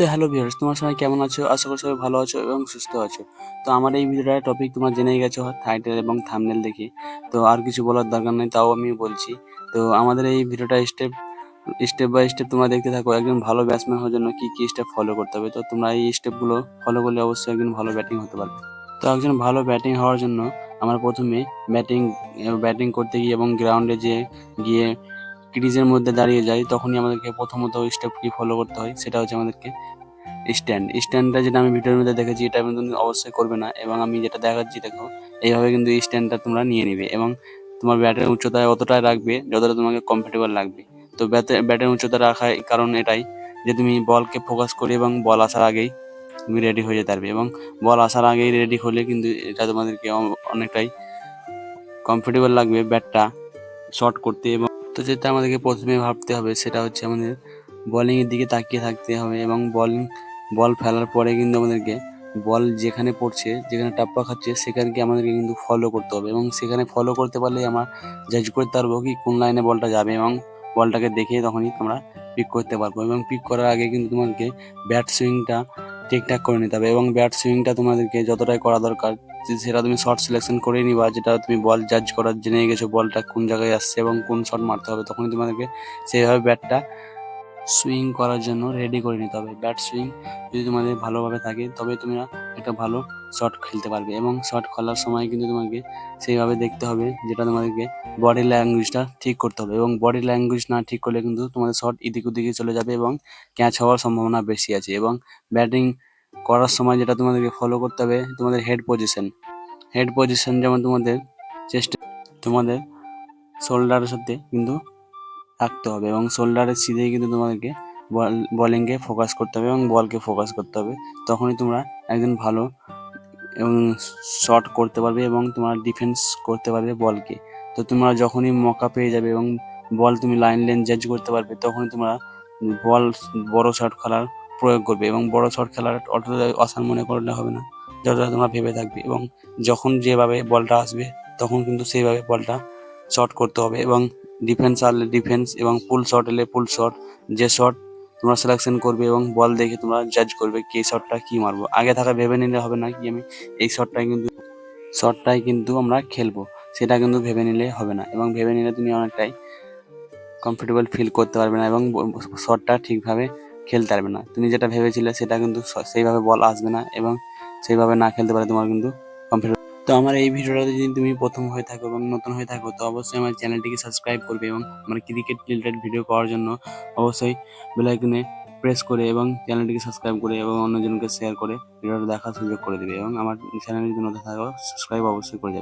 তো hello viewers তোমার সবাই কেমন আছো? আশা করি সবাই ভালো আছো এবং সুস্থ আছো। তো আমার এই ভিডিওটার টপিক তোমরা জেনেই গেছো টাইটেল এবং থাম্বনেল দেখে। তো আর কিছু বলার দরকার নেই, তাও আমি বলছি। তো আমাদের এই ভিডিওটা স্টেপ স্টেপ বাই স্টেপ তোমরা দেখতে থাকো, একজন ভালো ব্যাটসম্যান হওয়ার জন্য কী কী স্টেপ ফলো করতে হবে। তো তোমরা এই স্টেপগুলো ফলো করলে অবশ্যই একজন ভালো ব্যাটিং হতে পারবে। তো একজন ভালো ব্যাটিং হওয়ার জন্য আমরা প্রথমে ব্যাটিং ব্যাটিং করতে গিয়ে এবং গ্রাউন্ডে যে গিয়ে ক্রিজের মধ্যে দাঁড়িয়ে যাই, তখনই আমাদেরকে প্রথমত স্টেপ কি ফলো করতে হয়, সেটা হচ্ছে আমাদেরকে স্ট্যান্ড স্ট্যান্ডটা যেটা আমি ভিডিওর মধ্যে দেখেছি, এটা কিন্তু অবশ্যই করবে না, এবং আমি যেটা দেখাচ্ছি, দেখো, এইভাবে কিন্তু স্ট্যান্ডটা তোমরা নিয়ে নিবে, এবং তোমার ব্যাটের উচ্চতায় অতটাই রাখবে, যতটা তোমাকে কমফোর্টেবল লাগবে। তো ব্যাটে, ব্যাটের উচ্চতা রাখার কারণ এটাই, যে তুমি বলকে ফোকাস করে এবং বল আসার আগেই তুমি রেডি হয়ে যেতে পারবে, এবং বল আসার আগেই রেডি হলে কিন্তু এটা তোমাদেরকে অনেকটাই কমফোর্টেবল লাগবে ব্যাটটা শর্ট করতে, এবং তো যেটা আমাদেরকে প্রথমে ভাবতে হবে সেটা হচ্ছে আমাদের বোলিং এর দিকে তাকিয়ে থাকতে হবে এবং বলিং বল ফেলার পরে কিন্তু আমাদেরকে বল যেখানে পড়ছে, যেখানে টাপ্পা খাচ্ছে, সেখানকে আমাদেরকে কিন্তু ফলো করতে হবে এবং সেখানে ফলো করতে পারলে আমরা জাজ করতে পারব কি কোন লাইনে বলটা যাবে এবং বলটাকে দেখে তখনই আমরা পিক করতে পারব এবং পিক করার আগে কিন্তু তোমাদেরকে ব্যাট সুইংটা ঠিকঠাক করে নিতে হবে এবং ব্যাট সুইংটা তোমাদেরকে যতটাই করা দরকার সেটা তুমি শর্ট সিলেকশন করে নিবা, যেটা তুমি বল জাজ করার জেনে গেছো বলটা কোন জায়গায় আসছে এবং কোন শট মারতে হবে, তখনই তোমাদেরকে সেইভাবে ব্যাটটা সুইং করার জন্য রেডি করে নিতে হবে। ব্যাট সুইং যদি তোমাদের ভালোভাবে থাকে, তবে তোমরা একটা ভালো শট খেলতে পারবে এবং শট খেলার সময় কিন্তু তোমাকে সেইভাবে দেখতে হবে যেটা তোমাদেরকে বডি ল্যাঙ্গুয়েজটা ঠিক করতে হবে এবং বডি ল্যাঙ্গুয়েজ না ঠিক করলে কিন্তু তোমাদের শট এদিক ওদিকে চলে যাবে এবং ক্যাচ হওয়ার সম্ভাবনা বেশি আছে এবং ব্যাটিং করার সময় যেটা তোমাদেরকে ফলো করতে হবে, তোমাদের হেড পজিশন হেড পজিশন যেমন তোমাদের চেষ্টা তোমাদের শোল্ডারের সাথে কিন্তু রাখতে হবে এবং শোল্ডারের সিধেই কিন্তু তোমাদেরকে বল বলিংকে ফোকাস করতে হবে এবং বলকে ফোকাস করতে হবে। তখনই তোমরা একজন ভালো এবং শট করতে পারবে এবং তোমার ডিফেন্স করতে পারবে বলকে তো তোমরা যখনই মকা পেয়ে যাবে এবং বল তুমি লাইন লেন জাজ করতে পারবে, তখনই তোমরা বল বড় শট খেলার প্রয়োগ করবে এবং বড় শট খেলার অতটা আসান মনে করলে হবে না। যতটা তোমরা ভেবে থাকবে এবং যখন যেভাবে বলটা আসবে, তখন কিন্তু সেইভাবে বলটা শট করতে হবে এবং ডিফেন্স আনলে ডিফেন্স এবং ফুল শট এলে ফুল শট যে শট তোমরা সিলেকশন করবে এবং বল দেখে তোমরা জাজ করবে কি শটটা কি মারবো। আগে থাকা ভেবে নিলে হবে না কি আমি, এই শটটাই কিন্তু শটটাই কিন্তু আমরা খেলব। সেটা কিন্তু ভেবে নিলে হবে না এবং ভেবে নিলে তুমি অনেকটাই কমফোর্টেবল ফিল করতে পারবে না এবং শটটা ঠিকভাবে খেলতে পারবে না। তুমি যেটা ভেবেছিলে সেটা কিন্তু সেইভাবে বল আসবে না এবং সেইভাবে না খেলতে পারে তোমার কিন্তু কমফোর্টেবল তো আমার এই ভিডিওটাতে যদি তুমি প্রথম হয়ে থাকো এবং নতুন হয়ে থাকো, তো অবশ্যই আমার চ্যানেলটিকে সাবস্ক্রাইব করবে এবং আমার ক্রিকেট রিলেটেড ভিডিও পাওয়ার জন্য অবশ্যই বেলাইকনে প্রেস করে এবং চ্যানেলটিকে সাবস্ক্রাইব করে এবং অন্যজনকে শেয়ার করে ভিডিওটা দেখার সুযোগ করে দেবে এবং আমার চ্যানেলে যদি নতুন থাকো সাবস্ক্রাইব অবশ্যই করে যাবে।